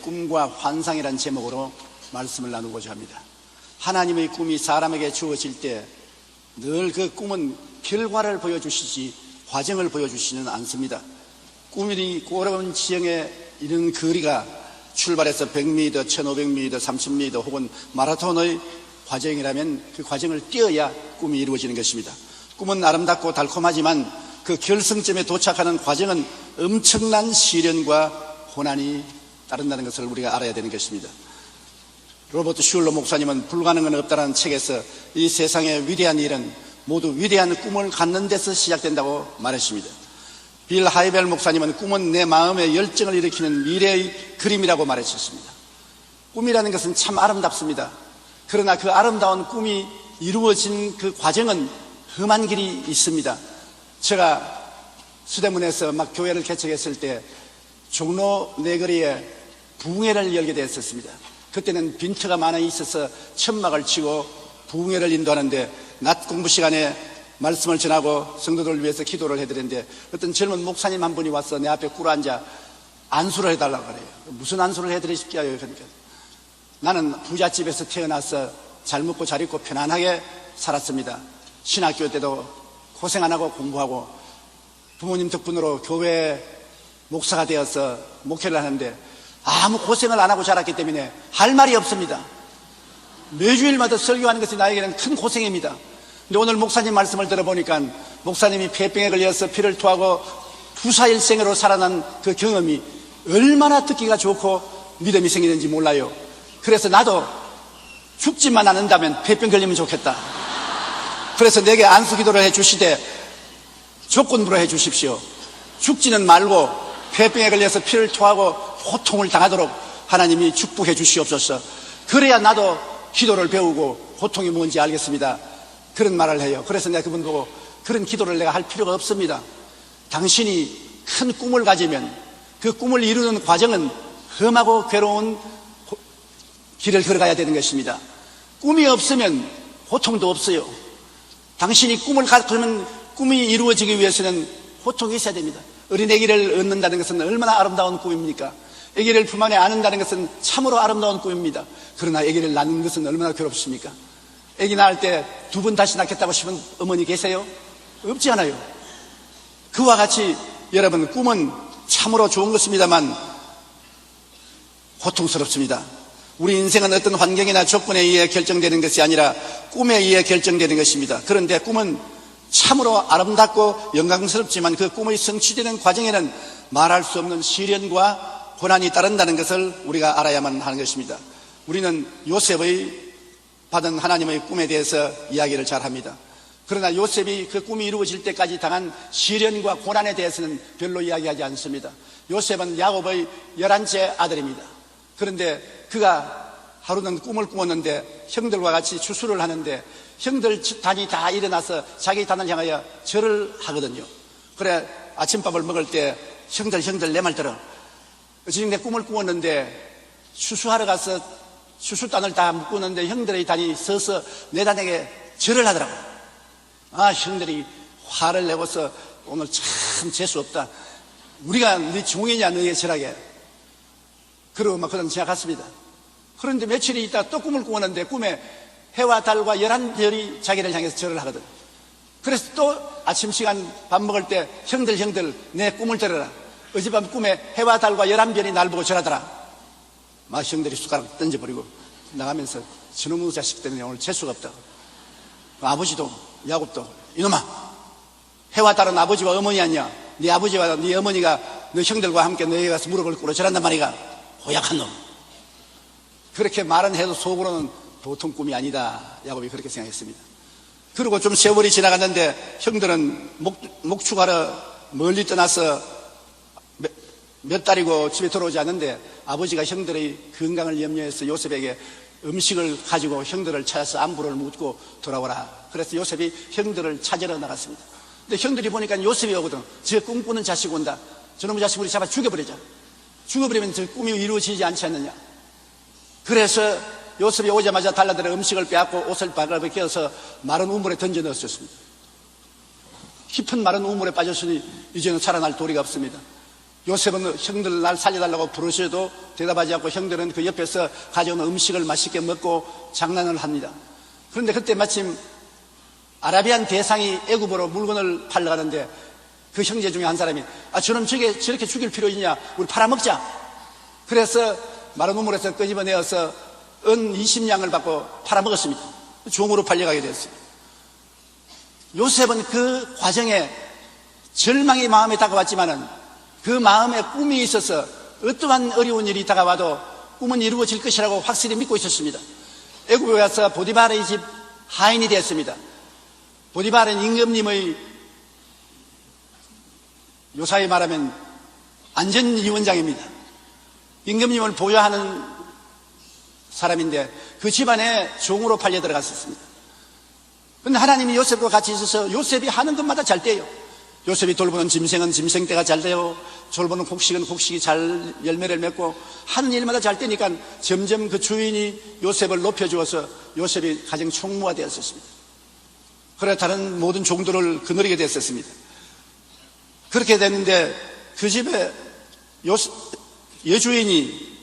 꿈과 환상이란 제목으로 말씀을 나누고자 합니다. 하나님의 꿈이 사람에게 주어질 때 늘 그 꿈은 결과를 보여주시지 과정을 보여주시는 않습니다. 꿈이 꼬러운 지형에 이른 거리가 출발해서 100m, 1500m, 3000m 혹은 마라톤의 과정이라면 그 과정을 뛰어야 꿈이 이루어지는 것입니다. 꿈은 아름답고 달콤하지만 그 결승점에 도착하는 과정은 엄청난 시련과 고난이 따른다는 것을 우리가 알아야 되는 것입니다. 로버트 슐러 목사님은 불가능은 없다라는 책에서 이 세상의 위대한 일은 모두 위대한 꿈을 갖는 데서 시작된다고 말했습니다. 빌 하이벨 목사님은 꿈은 내 마음의 열정을 일으키는 미래의 그림이라고 말했었습니다. 꿈이라는 것은 참 아름답습니다. 그러나 그 아름다운 꿈이 이루어진 그 과정은 험한 길이 있습니다. 제가 수대문에서 막 교회를 개척했을 때 종로 내거리에 부흥회를 열게 되었습니다. 그때는 빈트가 많아 있어서 천막을 치고 부흥회를 인도하는데 낮 공부 시간에 말씀을 전하고 성도들을 위해서 기도를 해드렸는데 어떤 젊은 목사님 한 분이 와서 내 앞에 꿇어 앉아 안수를 해달라고 그래요. 무슨 안수를 해드리실게요? 그러니까 나는 부잣집에서 태어나서 잘 먹고 잘 입고 편안하게 살았습니다. 신학교 때도 고생 안 하고 공부하고 부모님 덕분으로 교회 목사가 되어서 목회를 하는데 아무 고생을 안 하고 자랐기 때문에 할 말이 없습니다. 매주일마다 설교하는 것이 나에게는 큰 고생입니다. 근데 오늘 목사님 말씀을 들어보니까 목사님이 폐병에 걸려서 피를 토하고 부사일생으로 살아난 그 경험이 얼마나 듣기가 좋고 믿음이 생기는지 몰라요. 그래서 나도 죽지만 않는다면 폐병 걸리면 좋겠다. 그래서 내게 안수 기도를 해 주시되 조건부로 해 주십시오. 죽지는 말고 폐병에 걸려서 피를 토하고 고통을 당하도록 하나님이 축복해 주시옵소서. 그래야 나도 기도를 배우고 고통이 뭔지 알겠습니다. 그런 말을 해요. 그래서 내가 그분 보고 그런 기도를 내가 할 필요가 없습니다. 당신이 큰 꿈을 가지면 그 꿈을 이루는 과정은 험하고 괴로운 길을 걸어가야 되는 것입니다. 꿈이 없으면 고통도 없어요. 당신이 꿈을 가지면 꿈이 이루어지기 위해서는 고통이 있어야 됩니다. 어린 아기를 얻는다는 것은 얼마나 아름다운 꿈입니까? 아기를 품 안에 안는다는 것은 참으로 아름다운 꿈입니다. 그러나 아기를 낳는 것은 얼마나 괴롭습니까? 아기 낳을 때 두 번 다시 낳겠다고 싶은 어머니 계세요? 없지 않아요. 그와 같이 여러분 꿈은 참으로 좋은 것입니다만 고통스럽습니다. 우리 인생은 어떤 환경이나 조건에 의해 결정되는 것이 아니라 꿈에 의해 결정되는 것입니다. 그런데 꿈은 참으로 아름답고 영광스럽지만 그 꿈의 성취되는 과정에는 말할 수 없는 시련과 고난이 따른다는 것을 우리가 알아야만 하는 것입니다. 우리는 요셉의 받은 하나님의 꿈에 대해서 이야기를 잘 합니다. 그러나 요셉이 그 꿈이 이루어질 때까지 당한 시련과 고난에 대해서는 별로 이야기하지 않습니다. 요셉은 야곱의 열한째 아들입니다. 그런데 그가 하루는 꿈을 꾸었는데 형들과 같이 추수를 하는데 형들 단이 다 일어나서 자기 단을 향하여 절을 하거든요. 그래 아침밥을 먹을 때 형들 형들 내 말 들어. 지금 내 꿈을 꾸었는데 추수하러 가서 추수단을 다 묶었는데 형들의 단이 서서 내 단에게 절을 하더라고. 아 형들이 화를 내고서 오늘 참 재수 없다. 우리가 네 종이냐 너의 절하게. 그러고 막 그런 지나갔습니다. 그런데 며칠이 있다 또 꿈을 꾸었는데 꿈에 해와 달과 열한 별이 자기를 향해서 절을 하거든. 그래서 또 아침 시간 밥 먹을 때 형들 형들 내 꿈을 들어라. 어젯밤 꿈에 해와 달과 열한 별이 날 보고 절하더라. 막 형들이 숟가락 던져버리고 나가면서 저놈의 자식 때문에 오늘 재수가 없다. 아버지도 야곱도 이놈아 해와 달은 아버지와 어머니 아니야. 네 아버지와 네 어머니가 너 형들과 함께 너에게 가서 무릎을 꿇어 절한단 말이가 고약한 놈. 그렇게 말은 해도 속으로는 보통 꿈이 아니다. 야곱이 그렇게 생각했습니다. 그리고 좀 세월이 지나갔는데 형들은 목, 목축하러 멀리 떠나서 몇, 몇 달이고 집에 들어오지 않는데 아버지가 형들의 건강을 염려해서 요셉에게 음식을 가지고 형들을 찾아서 안부를 묻고 돌아오라. 그래서 요셉이 형들을 찾으러 나갔습니다. 근데 형들이 보니까 요셉이 오거든. 저 꿈꾸는 자식 온다. 저놈의 자식 우리 잡아 죽여버리자. 죽어버리면 저 꿈이 이루어지지 않지 않느냐. 그래서 요셉이 오자마자 달라들어 음식을 빼앗고 옷을 바글바글 끼어서 마른 우물에 던져 넣었습니다. 깊은 마른 우물에 빠졌으니 이제는 살아날 도리가 없습니다. 요셉은 형들 날 살려달라고 부르셔도 대답하지 않고 형들은 그 옆에서 가져온 음식을 맛있게 먹고 장난을 합니다. 그런데 그때 마침 아라비안 대상이 애굽으로 물건을 팔러 가는데 그 형제 중에 한 사람이 아 저놈 저게 저렇게 죽일 필요 있냐? 우리 팔아먹자. 그래서 마른 우물에서 끄집어내어서 은 20냥을 받고 팔아먹었습니다. 종으로 팔려가게 됐어요 요셉은 그 과정에 절망이 마음에 다가왔지만은 그 마음에 꿈이 있어서 어떠한 어려운 일이 다가와도 꿈은 이루어질 것이라고 확실히 믿고 있었습니다 애굽에 와서 보디바르의 집 하인이 되었습니다 보디발은 임금님의 요사이 말하면 안전위원장입니다. 임금님을 보좌하는 사람인데 그 집안에 종으로 팔려 들어갔었습니다. 근데 하나님이 요셉과 같이 있어서 요셉이 하는 것마다 잘 돼요. 요셉이 돌보는 짐승은 짐승 때가 잘 돼요. 돌보는 곡식은 곡식이 잘 열매를 맺고 하는 일마다 잘 되니까 점점 그 주인이 요셉을 높여주어서 요셉이 가정 총무가 되었었습니다. 그래 다른 모든 종들을 거느리게 됐었습니다. 그렇게 됐는데 그 집에 요, 여주인이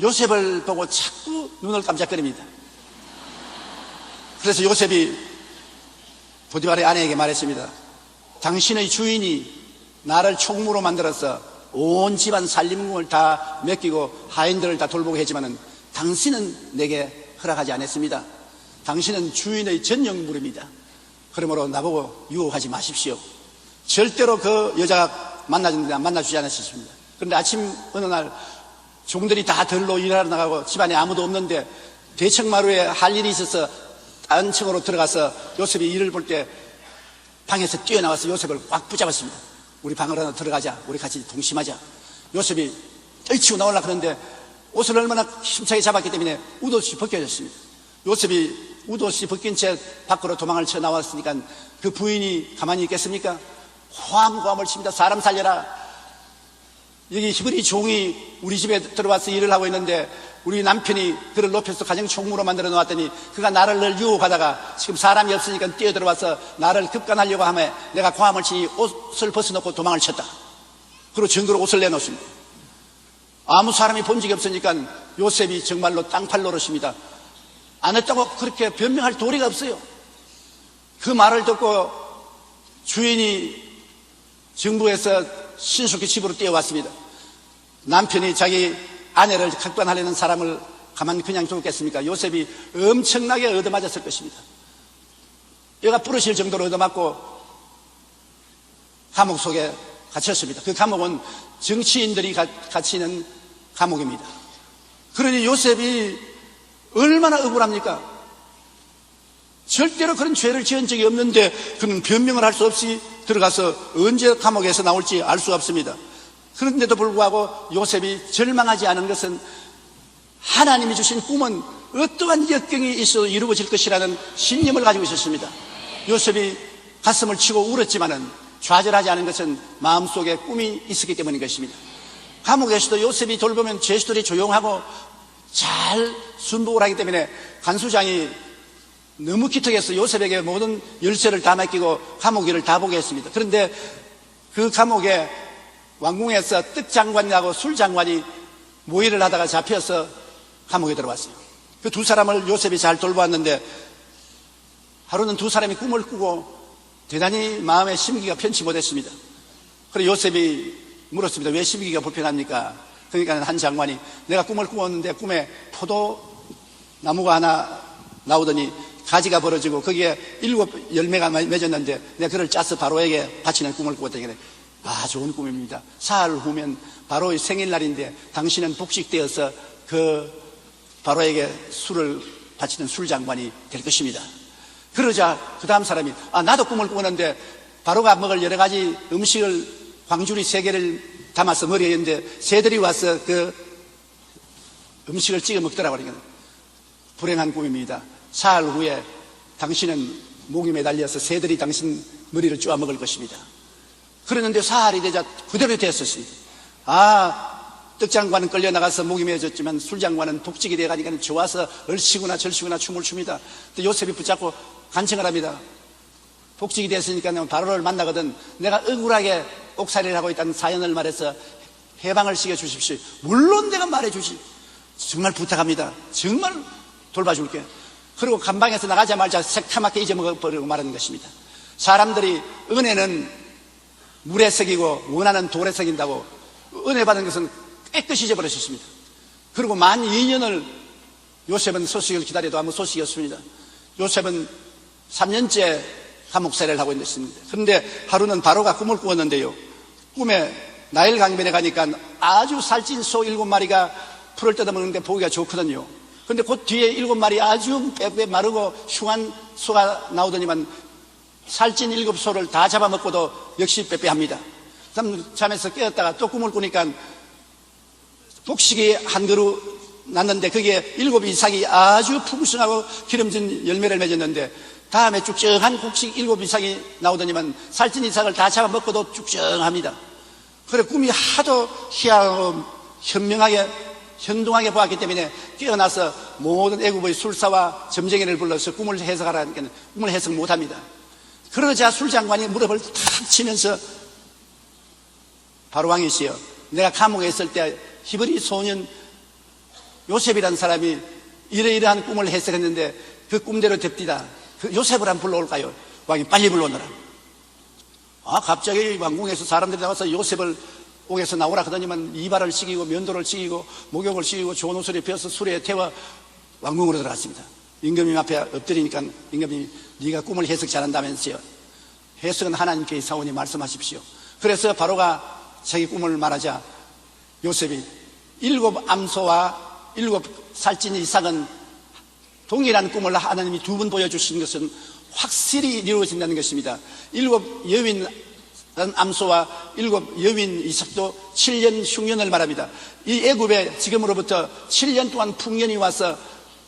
요셉을 보고 자꾸 눈을 깜짝거립니다. 그래서 요셉이 보디발의 아내에게 말했습니다. 당신의 주인이 나를 총무로 만들어서 온 집안 살림을 다 맡기고 하인들을 다 돌보게 했지만은 당신은 내게 허락하지 않았습니다. 당신은 주인의 전용 물입니다. 그러므로 나보고 유혹하지 마십시오. 절대로 그 여자가 만나주지, 만나주지 않았습니다. 그런데 아침 어느 날 종들이 다 들로 일하러 나가고 집안에 아무도 없는데 대청마루에 할 일이 있어서 딴 층으로 들어가서 요셉이 일을 볼 때 방에서 뛰어나와서 요셉을 꽉 붙잡았습니다. 우리 방으로 하나 들어가자. 우리 같이 동심하자. 요셉이 떨치고 나오려 그러는데 옷을 얼마나 힘차게 잡았기 때문에 우도없이 벗겨졌습니다. 요셉이 우도없이 벗긴 채 밖으로 도망을 쳐 나왔으니까 그 부인이 가만히 있겠습니까? 호함호함을 칩니다. 사람 살려라. 여기 히브리 종이 우리 집에 들어와서 일을 하고 있는데 우리 남편이 그를 높여서 가정 총무로 만들어 놓았더니 그가 나를 늘 유혹하다가 지금 사람이 없으니까 뛰어 들어와서 나를 급간하려고 하며 내가 고함을 치니 옷을 벗어놓고 도망을 쳤다. 그리고 증거로 옷을 내놓습니다. 아무 사람이 본 적이 없으니까 요셉이 정말로 땅팔 노릇입니다. 안 했다고 그렇게 변명할 도리가 없어요. 그 말을 듣고 주인이 정부에서 신속히 집으로 뛰어왔습니다. 남편이 자기 아내를 각반하려는 사람을 가만히 그냥 두겠습니까? 요셉이 엄청나게 얻어맞았을 것입니다. 얘가 부러질 정도로 얻어맞고 감옥 속에 갇혔습니다. 그 감옥은 정치인들이 갇히는 감옥입니다. 그러니 요셉이 얼마나 억울합니까? 절대로 그런 죄를 지은 적이 없는데 그는 변명을 할 수 없이 들어가서 언제 감옥에서 나올지 알 수 없습니다. 그런데도 불구하고 요셉이 절망하지 않은 것은 하나님이 주신 꿈은 어떠한 역경이 있어도 이루어질 것이라는 신념을 가지고 있었습니다. 요셉이 가슴을 치고 울었지만은 좌절하지 않은 것은 마음속에 꿈이 있었기 때문인 것입니다. 감옥에서도 요셉이 돌보면 죄수들이 조용하고 잘 순복을 하기 때문에 간수장이 너무 기특해서 요셉에게 모든 열쇠를 다 맡기고 감옥 일을 다 보게 했습니다. 그런데 그 감옥에 왕궁에서 뜻 장관이라고 술 장관이 모의를 하다가 잡혀서 감옥에 들어왔어요. 그 두 사람을 요셉이 잘 돌보았는데 하루는 두 사람이 꿈을 꾸고 대단히 마음의 심기가 편치 못했습니다. 그래서 요셉이 물었습니다. 왜 심기가 불편합니까? 그러니까 한 장관이 내가 꿈을 꾸었는데 꿈에 포도 나무가 하나 나오더니 가지가 벌어지고 거기에 일곱 열매가 맺었는데 내가 그를 짜서 바로에게 바치는 꿈을 꾸었더니 그래. 아 좋은 꿈입니다. 사흘 후면 바로의 생일날인데 당신은 복식되어서 그 바로에게 술을 바치는 술장관이 될 것입니다. 그러자 그 다음 사람이 아 나도 꿈을 꾸었는데 바로가 먹을 여러 가지 음식을 광주리 세 개를 담아서 머리에 있는데 새들이 와서 그 음식을 찍어 먹더라고 그러니까 불행한 꿈입니다. 사흘 후에 당신은 목이 매달려서 새들이 당신 머리를 쪼아 먹을 것입니다. 그랬는데 사흘이 되자 그대로 됐었습니다. 아, 떡장관은 끌려나가서 목이 매졌지만 술장관은 복직이 돼가니까 좋아서 얼씨구나 절씨구나 춤을 춥니다. 또 요셉이 붙잡고 간청을 합니다. 복직이 됐으니까 바로를 만나거든 내가 억울하게 옥살이를 하고 있다는 사연을 말해서 해방을 시켜 주십시오. 물론 내가 말해 주시. 정말 부탁합니다. 정말 돌봐줄게. 그리고 감방에서 나가자마자 새카맣게 잊어먹어버리고 말하는 것입니다. 사람들이 은혜는 물에 새기고 원하는 돌에 새긴다고 은혜 받은 것은 깨끗이 잊어버렸습니다. 그리고 만 2년을 요셉은 소식을 기다려도 아무 소식이 없습니다. 요셉은 3년째 감옥살이를 하고 있습니다. 그런데 하루는 바로가 꿈을 꾸었는데요. 꿈에 나일 강변에 가니까 아주 살찐 소 일곱 마리가 풀을 뜯어먹는데 보기가 좋거든요. 근데 그 뒤에 일곱 마리 아주 빼빼 마르고 흉한 소가 나오더니만 살찐 일곱 소를 다 잡아먹고도 역시 빼빼합니다. 잠에서 깨었다가 또 꿈을 꾸니까 곡식이 한 그루 났는데 그게 일곱 이상이 아주 풍성하고 기름진 열매를 맺었는데 다음에 쭉쭉한 곡식 일곱 이상이 나오더니만 살찐 이상을 다 잡아먹고도 쭉쭉합니다. 그래 꿈이 하도 희한하고 현명하게 현동하게 보았기 때문에 깨어나서 모든 애국의 술사와 점쟁이를 불러서 꿈을 해석하라니까 꿈을 해석 못합니다. 그러자 술장관이 무릎을 탁 치면서 바로 왕이시여 내가 감옥에 있을 때 히브리 소년 요셉이라는 사람이 이러이러한 꿈을 해석했는데 그 꿈대로 됩디다. 그 요셉을 한번 불러올까요? 왕이 빨리 불러오너라. 아, 갑자기 왕궁에서 사람들이 나와서 요셉을 옥에서 나오라 하더니만 이발을 시키고 면도를 시키고 목욕을 시키고 좋은 옷을 입혀서 술에 태워 왕궁으로 들어갔습니다. 임금님 앞에 엎드리니까 임금님이 네가 꿈을 해석 잘한다면서요. 해석은 하나님께 사원이 말씀하십시오. 그래서 바로가 자기 꿈을 말하자 요셉이 일곱 암소와 일곱 살찐 이상은 동일한 꿈을 하나님이 두 번 보여주신 것은 확실히 이루어진다는 것입니다. 일곱 여 윈 암소와 일곱 여윈 이삭도 7년 흉년을 말합니다. 이 애굽에 지금으로부터 7년 동안 풍년이 와서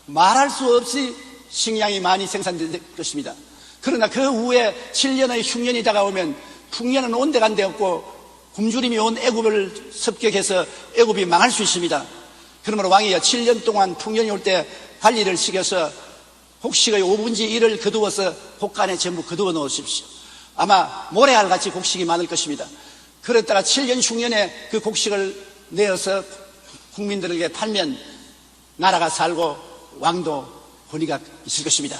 말할 수 없이 식량이 많이 생산될 것입니다. 그러나 그 후에 7년의 흉년이 다가오면 풍년은 온데간데 없고 굶주림이 온 애굽을 습격해서 애굽이 망할 수 있습니다. 그러므로 왕이여 7년 동안 풍년이 올 때 관리를 시켜서 곡식의 5분지 1을 거두어서 곡간에 전부 거두어 놓으십시오. 아마 모래알 같이 곡식이 많을 것입니다. 그랬다가 7년 흉년에 그 곡식을 내어서 국민들에게 팔면 나라가 살고 왕도 권위가 있을 것입니다.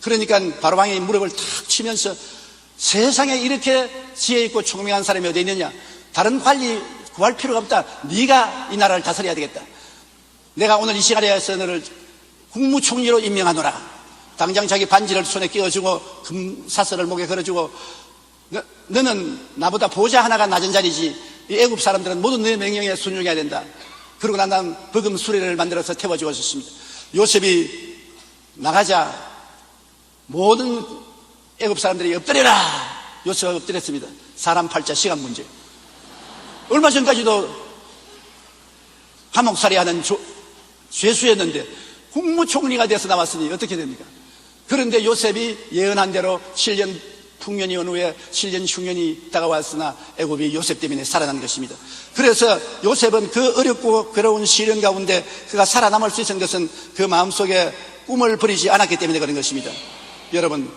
그러니까 바로 왕이 무릎을 탁 치면서 세상에 이렇게 지혜 있고 총명한 사람이 어디 있느냐? 다른 관리 구할 필요가 없다. 네가 이 나라를 다스려야 되겠다. 내가 오늘 이 시간에서 너를 국무총리로 임명하노라. 당장 자기 반지를 손에 끼워주고 금사슬을 목에 걸어주고 너, 너는 나보다 보좌 하나가 낮은 자리지 이 애굽 사람들은 모두 내 명령에 순종해야 된다. 그러고 난 다음 버금 수레를 만들어서 태워주었습니다. 요셉이 나가자 모든 애굽 사람들이 엎드려라. 요셉이 엎드렸습니다. 사람 팔자 시간 문제. 얼마 전까지도 감옥살이 하는 조, 죄수였는데 국무총리가 돼서 나왔으니 어떻게 됩니까? 그런데 요셉이 예언한 대로 7년 풍년이 온 후에 7년 흉년이 다가왔으나 애굽이 요셉 때문에 살아난 것입니다. 그래서 요셉은 그 어렵고 괴로운 시련 가운데 그가 살아남을 수 있는 것은 그 마음속에 꿈을 버리지 않았기 때문에 그런 것입니다. 여러분,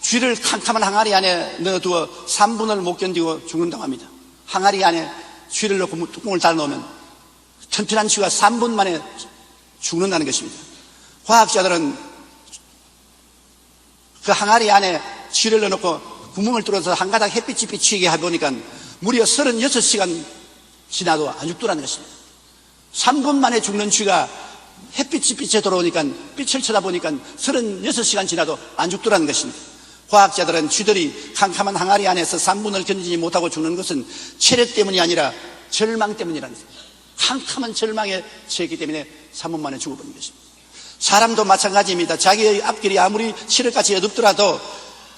쥐를 캄캄한 항아리 안에 넣어두어 3분을 못 견디고 죽는다고 합니다. 항아리 안에 쥐를 넣고 뚜껑을 달아놓으면 튼튼한 쥐가 3분 만에 죽는다는 것입니다. 과학자들은 그 항아리 안에 쥐를 넣어놓고 구멍을 뚫어서 한 가닥 햇빛이 비치게 해보니까 무려 36시간 지나도 안 죽더라는 것입니다. 3분 만에 죽는 쥐가 햇빛이 빛에 들어오니까 빛을 쳐다보니까 36시간 지나도 안 죽더라는 것입니다. 과학자들은 쥐들이 캄캄한 항아리 안에서 3분을 견디지 못하고 죽는 것은 체력 때문이 아니라 절망 때문이라는 것입니다. 캄캄한 절망에 처했기 때문에 3분 만에 죽어버린 것입니다. 사람도 마찬가지입니다. 자기의 앞길이 아무리 시력같이 어둡더라도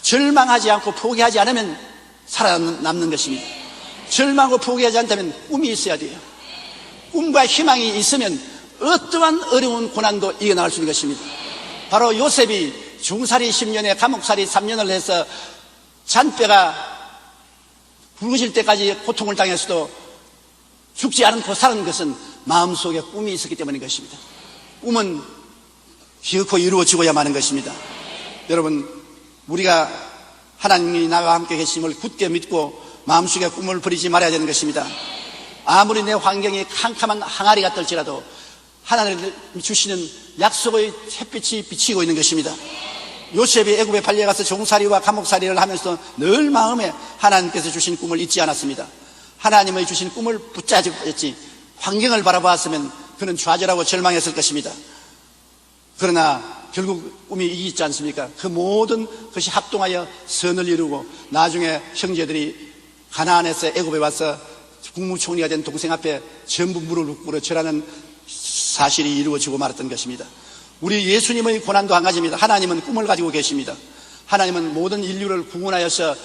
절망하지 않고 포기하지 않으면 살아남는 것입니다. 절망하고 포기하지 않다면 꿈이 있어야 돼요. 꿈과 희망이 있으면 어떠한 어려운 고난도 이겨나갈 수 있는 것입니다. 바로 요셉이 중살이 10년에 감옥살이 3년을 해서 잔뼈가 굵어질 때까지 고통을 당했어도 죽지 않고 사는 것은 마음속에 꿈이 있었기 때문인 것입니다. 꿈은 기어코 이루어지고야 마는 것입니다. 여러분, 우리가 하나님이 나와 함께 계심을 굳게 믿고 마음속에 꿈을 버리지 말아야 되는 것입니다. 아무리 내 환경이 캄캄한 항아리가 떨지라도 하나님 주시는 약속의 햇빛이 비치고 있는 것입니다. 요셉이 애굽에 팔려가서 종살이와 감옥살이를 하면서 늘 마음에 하나님께서 주신 꿈을 잊지 않았습니다. 하나님의 주신 꿈을 붙잡았지 환경을 바라보았으면 그는 좌절하고 절망했을 것입니다. 그러나 결국 꿈이 이기지 않습니까? 그 모든 것이 합동하여 선을 이루고 나중에 형제들이 가나안에서 애굽에 와서 국무총리가 된 동생 앞에 전부 무릎을 꿇어 절하는 사실이 이루어지고 말았던 것입니다. 우리 예수님의 고난도 한 가지입니다. 하나님은 꿈을 가지고 계십니다. 하나님은 모든 인류를 구원하여서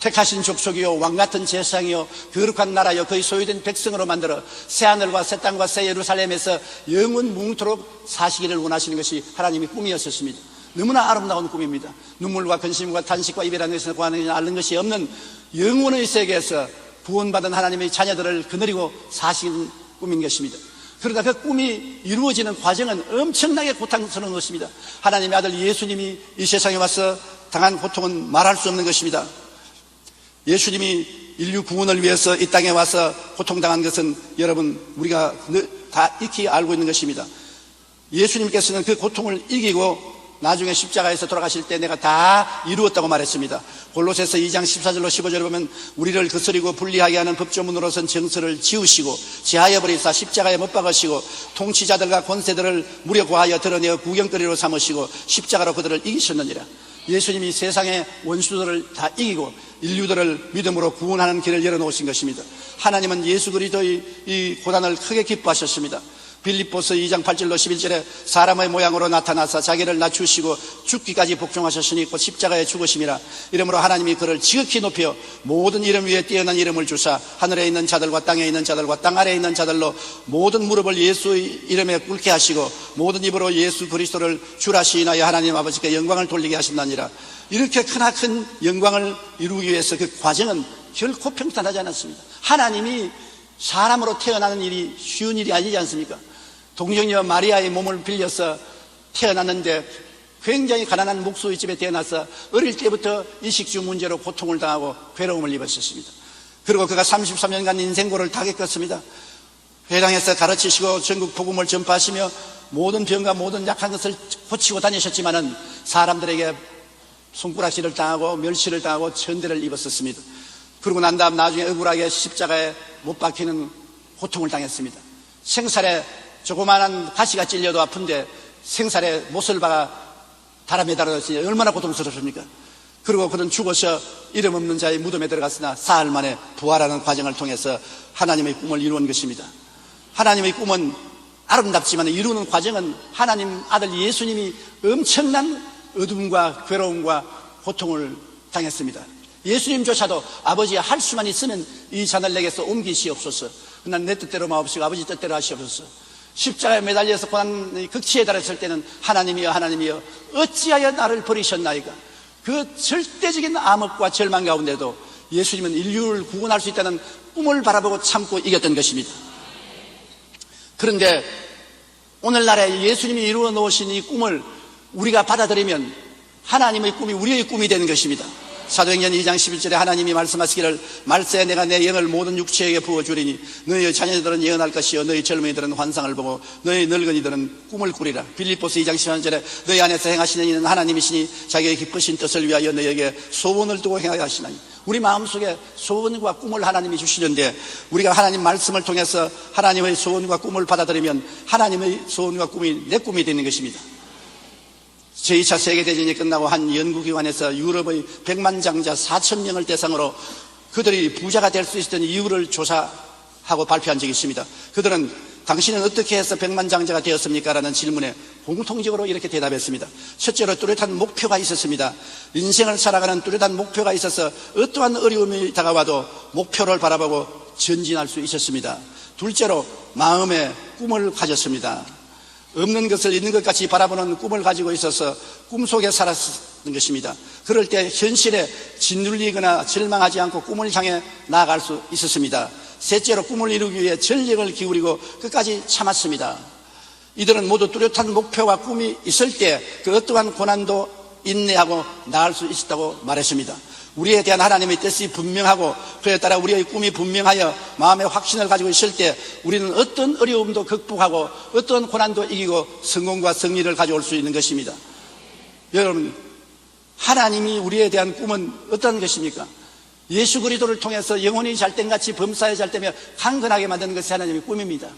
택하신 족속이요 왕 같은 제상이요 거룩한 나라요 거의 소유된 백성으로 만들어 새 하늘과 새 땅과 새 예루살렘에서 영원 뭉토록 사시기를 원하시는 것이 하나님의 꿈이었었습니다. 너무나 아름다운 꿈입니다. 눈물과 근심과 탄식과 이별하는 것을 구하는 앓는 것이 없는 영원의 세계에서 구원받은 하나님의 자녀들을 거느리고 사시는 꿈인 것입니다. 그러나 그 꿈이 이루어지는 과정은 엄청나게 고통스러운 것입니다. 하나님의 아들 예수님이 이 세상에 와서 당한 고통은 말할 수 없는 것입니다. 예수님이 인류 구원을 위해서 이 땅에 와서 고통당한 것은 여러분 우리가 다 익히 알고 있는 것입니다. 예수님께서는 그 고통을 이기고 나중에 십자가에서 돌아가실 때 내가 다 이루었다고 말했습니다. 골로새서 2장 14절로 15절을 보면 우리를 거스리고 분리하게 하는 법조문으로선 정서를 지우시고 제하여 버리사 십자가에 못 박으시고 통치자들과 권세들을 무력화하여 드러내어 구경거리로 삼으시고 십자가로 그들을 이기셨느니라. 예수님이 세상의 원수들을 다 이기고 인류들을 믿음으로 구원하는 길을 열어놓으신 것입니다. 하나님은 예수 그리스도의 이 고난을 크게 기뻐하셨습니다. 빌립보서 2장 8절로 11절에 사람의 모양으로 나타나서 자기를 낮추시고 죽기까지 복종하셨으니 곧 십자가에 죽으심이라. 이러므로 하나님이 그를 지극히 높여 모든 이름 위에 뛰어난 이름을 주사 하늘에 있는 자들과 땅에 있는 자들과 땅 아래에 있는 자들로 모든 무릎을 예수의 이름에 꿇게 하시고 모든 입으로 예수 그리스도를 주라 시인하여 하나님 아버지께 영광을 돌리게 하신다니라. 이렇게 크나큰 영광을 이루기 위해서 그 과정은 결코 평탄하지 않았습니다. 하나님이 사람으로 태어나는 일이 쉬운 일이 아니지 않습니까? 동정녀 마리아의 몸을 빌려서 태어났는데 굉장히 가난한 목수의 집에 태어나서 어릴 때부터 이식주 문제로 고통을 당하고 괴로움을 입었었습니다. 그리고 그가 33년간 인생고를 다 겪었습니다. 회당에서 가르치시고 전국 복음을 전파하시며 모든 병과 모든 약한 것을 고치고 다니셨지만은 사람들에게 손가락질을 당하고 멸시를 당하고 천대를 입었었습니다. 그러고 난 다음 나중에 억울하게 십자가에 못 박히는 고통을 당했습니다. 생살에 조그마한 가시가 찔려도 아픈데 생살에 못을 박아 다람에 달아졌으니 얼마나 고통스럽습니까? 그리고 그는 죽어서 이름 없는 자의 무덤에 들어갔으나 사흘 만에 부활하는 과정을 통해서 하나님의 꿈을 이루는 것입니다. 하나님의 꿈은 아름답지만 이루는 과정은 하나님 아들 예수님이 엄청난 어둠과 괴로움과 고통을 당했습니다. 예수님조차도 아버지 할 수만 있으면 이 잔을 내게서 옮기시옵소서. 난 내 뜻대로 마옵시고 아버지 뜻대로 하시옵소서. 십자가에 매달려서 고난 극치에 달했을 때는 하나님이여 하나님이여 어찌하여 나를 버리셨나이까 그 절대적인 암흑과 절망 가운데도 예수님은 인류를 구원할 수 있다는 꿈을 바라보고 참고 이겼던 것입니다. 그런데 오늘날에 예수님이 이루어 놓으신 이 꿈을 우리가 받아들이면 하나님의 꿈이 우리의 꿈이 되는 것입니다. 사도행전 2장 11절에 하나님이 말씀하시기를 말세에 내가 내 영을 모든 육체에게 부어주리니 너희 자녀들은 예언할 것이요 너희 젊은이들은 환상을 보고 너희 늙은이들은 꿈을 꾸리라. 빌립보스 2장 11절에 너희 안에서 행하시는 이는 하나님이시니 자기의 기쁘신 뜻을 위하여 너희에게 소원을 두고 행하게 하시나니 우리 마음속에 소원과 꿈을 하나님이 주시는데 우리가 하나님 말씀을 통해서 하나님의 소원과 꿈을 받아들이면 하나님의 소원과 꿈이 내 꿈이 되는 것입니다 제2차 세계대전이 끝나고 한 연구기관에서 유럽의 백만장자 4천 명을 대상으로 그들이 부자가 될 수 있었던 이유를 조사하고 발표한 적이 있습니다. 그들은 당신은 어떻게 해서 백만장자가 되었습니까? 라는 질문에 공통적으로 이렇게 대답했습니다. 첫째로 뚜렷한 목표가 있었습니다. 인생을 살아가는 뚜렷한 목표가 있어서 어떠한 어려움이 다가와도 목표를 바라보고 전진할 수 있었습니다. 둘째로 마음의 꿈을 가졌습니다. 없는 것을 있는 것 같이 바라보는 꿈을 가지고 있어서 꿈속에 살았던 것입니다. 그럴 때 현실에 짓눌리거나 절망하지 않고 꿈을 향해 나아갈 수 있었습니다. 셋째로 꿈을 이루기 위해 전력을 기울이고 끝까지 참았습니다. 이들은 모두 뚜렷한 목표와 꿈이 있을 때 그 어떠한 고난도 인내하고 나을 수 있었다고 말했습니다. 우리에 대한 하나님의 뜻이 분명하고 그에 따라 우리의 꿈이 분명하여 마음의 확신을 가지고 있을 때 우리는 어떤 어려움도 극복하고 어떤 고난도 이기고 성공과 승리를 가져올 수 있는 것입니다. 여러분, 하나님이 우리에 대한 꿈은 어떤 것입니까? 예수 그리스도를 통해서 영혼이 잘된 같이 범사에 잘되며 강건하게 만드는 것이 하나님의 꿈입니다.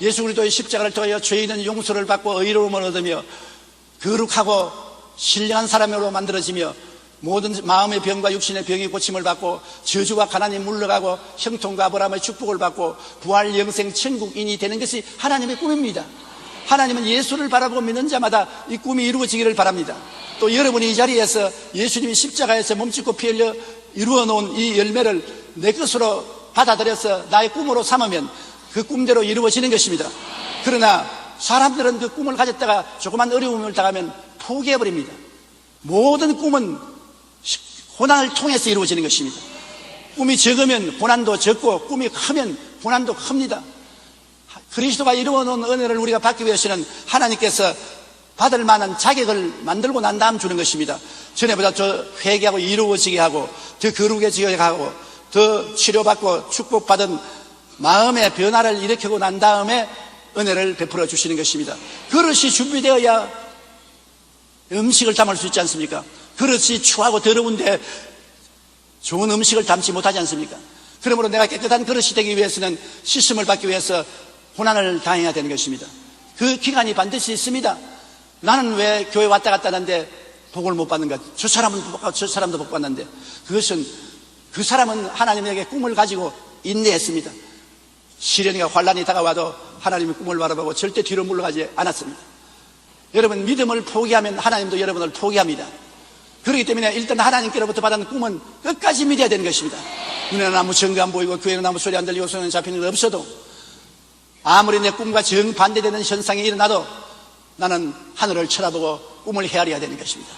예수 그리스도의 십자가를 통하여 죄인은 용서를 받고 의로움을 얻으며 거룩하고 신령한 사람으로 만들어지며 모든 마음의 병과 육신의 병이 고침을 받고 저주와 가난이 물러가고 형통과 아브라함의 축복을 받고 부활 영생 천국인이 되는 것이 하나님의 꿈입니다. 하나님은 예수를 바라보고 믿는 자마다 이 꿈이 이루어지기를 바랍니다. 또 여러분이 이 자리에서 예수님이 십자가에서 몸짓고 피 흘려 이루어 놓은 이 열매를 내 것으로 받아들여서 나의 꿈으로 삼으면 그 꿈대로 이루어지는 것입니다. 그러나 사람들은 그 꿈을 가졌다가 조그만 어려움을 당하면 포기해버립니다. 모든 꿈은 고난을 통해서 이루어지는 것입니다. 꿈이 적으면 고난도 적고 꿈이 크면 고난도 큽니다. 그리스도가 이루어놓은 은혜를 우리가 받기 위해서는 하나님께서 받을 만한 자격을 만들고 난 다음 주는 것입니다. 전에보다 더 회개하고 이루어지게 하고 더 거룩해지게 하고 더 치료받고 축복받은 마음의 변화를 일으키고 난 다음에 은혜를 베풀어 주시는 것입니다. 그릇이 준비되어야 음식을 담을 수 있지 않습니까? 그릇이 추하고 더러운데 좋은 음식을 담지 못하지 않습니까? 그러므로 내가 깨끗한 그릇이 되기 위해서는 씻음을 받기 위해서 고난을 당해야 되는 것입니다. 그 기간이 반드시 있습니다. 나는 왜 교회 왔다 갔다 하는데 복을 못 받는가? 저 사람은 복 받고 저 사람도 복 받는데 그것은 그 사람은 하나님에게 꿈을 가지고 인내했습니다. 시련이가 환란이 다가와도 하나님의 꿈을 바라보고 절대 뒤로 물러가지 않았습니다. 여러분 믿음을 포기하면 하나님도 여러분을 포기합니다. 그렇기 때문에 일단 하나님께로부터 받은 꿈은 끝까지 믿어야 되는 것입니다. 눈에는 아무 증거 안 보이고 귀에는 아무 소리 안 들리고 손에는 잡히는 것 없어도 아무리 내 꿈과 정반대되는 현상이 일어나도 나는 하늘을 쳐다보고 꿈을 헤아려야 되는 것입니다.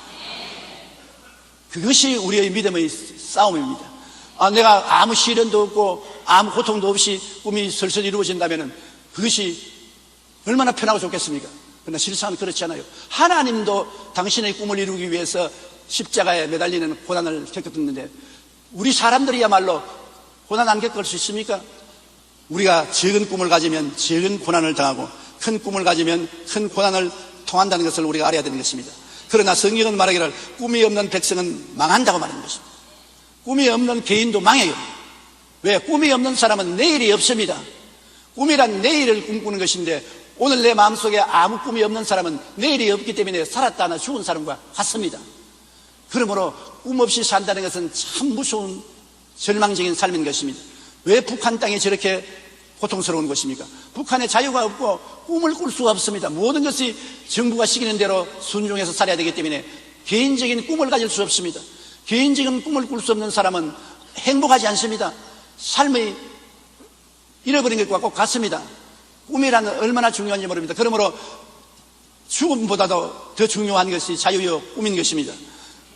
그것이 우리의 믿음의 싸움입니다. 아, 내가 아무 시련도 없고 아무 고통도 없이 꿈이 슬슬 이루어진다면 그것이 얼마나 편하고 좋겠습니까? 그러나 실상은 그렇지 않아요. 하나님도 당신의 꿈을 이루기 위해서 십자가에 매달리는 고난을 겪었는데 우리 사람들이야말로 고난 안 겪을 수 있습니까? 우리가 적은 꿈을 가지면 적은 고난을 당하고 큰 꿈을 가지면 큰 고난을 통한다는 것을 우리가 알아야 되는 것입니다. 그러나 성경은 말하기를 꿈이 없는 백성은 망한다고 말하는 것입니다. 꿈이 없는 개인도 망해요. 왜? 꿈이 없는 사람은 내일이 없습니다. 꿈이란 내일을 꿈꾸는 것인데 오늘 내 마음속에 아무 꿈이 없는 사람은 내일이 없기 때문에 살았다 하나 죽은 사람과 같습니다. 그러므로 꿈 없이 산다는 것은 참 무서운 절망적인 삶인 것입니다. 왜 북한 땅이 저렇게 고통스러운 것입니까? 북한에 자유가 없고 꿈을 꿀 수가 없습니다. 모든 것이 정부가 시키는 대로 순종해서 살아야 되기 때문에 개인적인 꿈을 가질 수 없습니다. 개인적인 꿈을 꿀 수 없는 사람은 행복하지 않습니다. 삶의 잃어버린 것과 꼭 같습니다. 꿈이라는 얼마나 중요한지 모릅니다. 그러므로 죽음보다도 더 중요한 것이 자유요 꿈인 것입니다.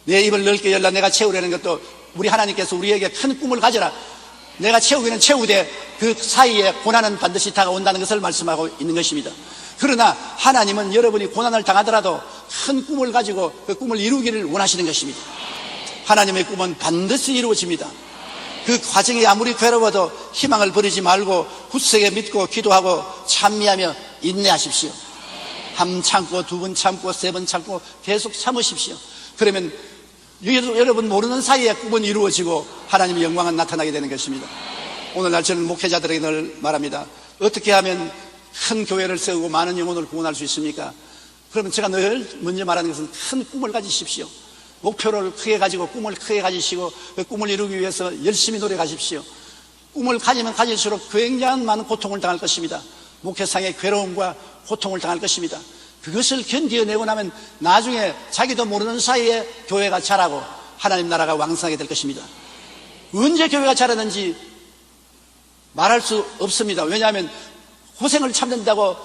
내 입을 넓게 열라 내가 채우려는 것도 우리 하나님께서 우리에게 큰 꿈을 가져라. 내가 채우기는 채우되 그 사이에 고난은 반드시 다가온다는 것을 말씀하고 있는 것입니다. 그러나 하나님은 여러분이 고난을 당하더라도 큰 꿈을 가지고 그 꿈을 이루기를 원하시는 것입니다. 하나님의 꿈은 반드시 이루어집니다. 그 과정이 아무리 괴로워도 희망을 버리지 말고 굳세게 믿고 기도하고 찬미하며 인내하십시오. 한번 참고 두 번 참고 세 번 참고 계속 참으십시오. 그러면 여러분 모르는 사이에 꿈은 이루어지고 하나님의 영광은 나타나게 되는 것입니다. 오늘날 저는 목회자들에게 늘 말합니다. 어떻게 하면 큰 교회를 세우고 많은 영혼을 구원할 수 있습니까? 그러면 제가 늘 먼저 말하는 것은 큰 꿈을 가지십시오. 목표를 크게 가지고 꿈을 크게 가지시고 그 꿈을 이루기 위해서 열심히 노력하십시오. 꿈을 가지면 가질수록 굉장한 많은 고통을 당할 것입니다. 목회상의 괴로움과 고통을 당할 것입니다. 그것을 견디어내고 나면 나중에 자기도 모르는 사이에 교회가 자라고 하나님 나라가 왕성하게 될 것입니다. 언제 교회가 자라는지 말할 수 없습니다. 왜냐하면 고생을 참는다고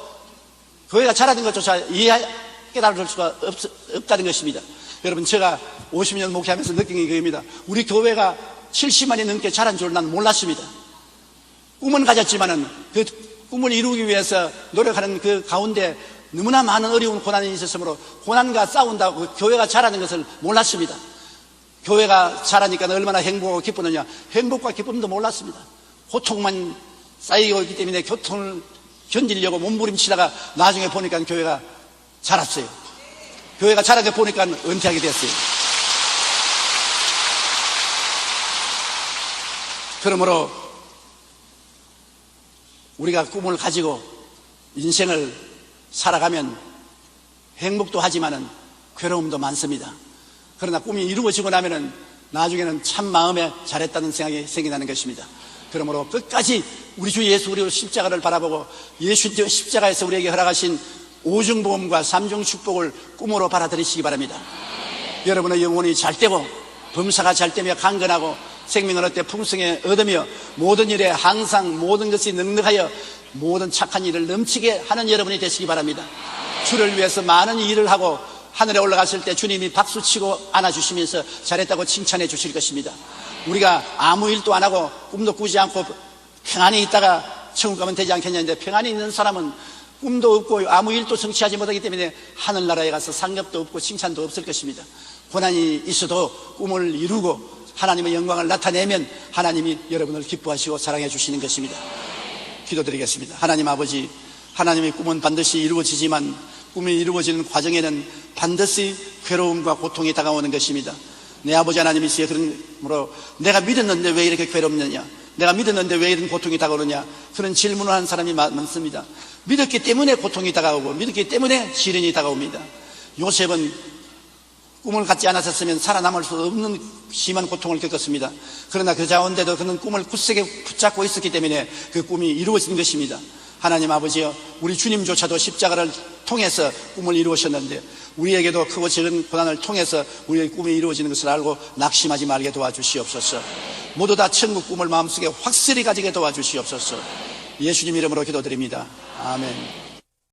교회가 자라는 것조차 이해, 깨달을 수가 없, 없다는 것입니다. 여러분, 제가 50년 목회하면서 느낀 게 그겁니다. 우리 교회가 70만이 넘게 자란 줄 난 몰랐습니다. 꿈은 가졌지만은 그 꿈을 이루기 위해서 노력하는 그 가운데 너무나 많은 어려운 고난이 있었으므로 고난과 싸운다고 그 교회가 자라는 것을 몰랐습니다. 교회가 자라니까 얼마나 행복하고 기쁘느냐. 행복과 기쁨도 몰랐습니다. 고통만 쌓이고 있기 때문에 교통을 견디려고 몸부림치다가 나중에 보니까 교회가 자랐어요. 교회가 자라게 보니까 은퇴하게 됐어요. 그러므로 우리가 꿈을 가지고 인생을 살아가면 행복도 하지만은 괴로움도 많습니다. 그러나 꿈이 이루어지고 나면은 나중에는 참 마음에 잘했다는 생각이 생겨나는 것입니다. 그러므로 끝까지 우리 주 예수 그리스도 십자가를 바라보고 예수 십자가에서 우리에게 허락하신 오중 보험과 삼중 축복을 꿈으로 받아들이시기 바랍니다. 여러분의 영혼이 잘 되고 범사가 잘 되며 강건하고 생명을 얻되 풍성에 얻으며 모든 일에 항상 모든 것이 능력하여 모든 착한 일을 넘치게 하는 여러분이 되시기 바랍니다. 주를 위해서 많은 일을 하고 하늘에 올라갔을 때 주님이 박수치고 안아주시면서 잘했다고 칭찬해 주실 것입니다. 우리가 아무 일도 안 하고 꿈도 꾸지 않고 평안히 있다가 천국 가면 되지 않겠냐는데 평안히 있는 사람은 꿈도 없고 아무 일도 성취하지 못하기 때문에 하늘나라에 가서 상급도 없고 칭찬도 없을 것입니다. 고난이 있어도 꿈을 이루고 하나님의 영광을 나타내면 하나님이 여러분을 기뻐하시고 사랑해 주시는 것입니다. 기도드리겠습니다. 하나님 아버지, 하나님의 꿈은 반드시 이루어지지만 꿈이 이루어지는 과정에는 반드시 괴로움과 고통이 다가오는 것입니다. 내 아버지 하나님이시여 그러므로 내가 믿었는데 왜 이렇게 괴롭느냐? 내가 믿었는데 왜 이런 고통이 다가오느냐? 그런 질문을 하는 사람이 많습니다. 믿었기 때문에 고통이 다가오고 믿었기 때문에 시련이 다가옵니다. 요셉은 꿈을 갖지 않았었으면 살아남을 수 없는 심한 고통을 겪었습니다. 그러나 그 가운데도 그는 꿈을 굳세게 붙잡고 있었기 때문에 그 꿈이 이루어진 것입니다. 하나님 아버지여, 우리 주님조차도 십자가를 통해서 꿈을 이루으셨는데 우리에게도 크고 작은 고난을 통해서 우리의 꿈이 이루어지는 것을 알고 낙심하지 말게 도와주시옵소서. 모두 다 천국 꿈을 마음속에 확실히 가지게 도와주시옵소서. 예수님 이름으로 기도드립니다. 아멘.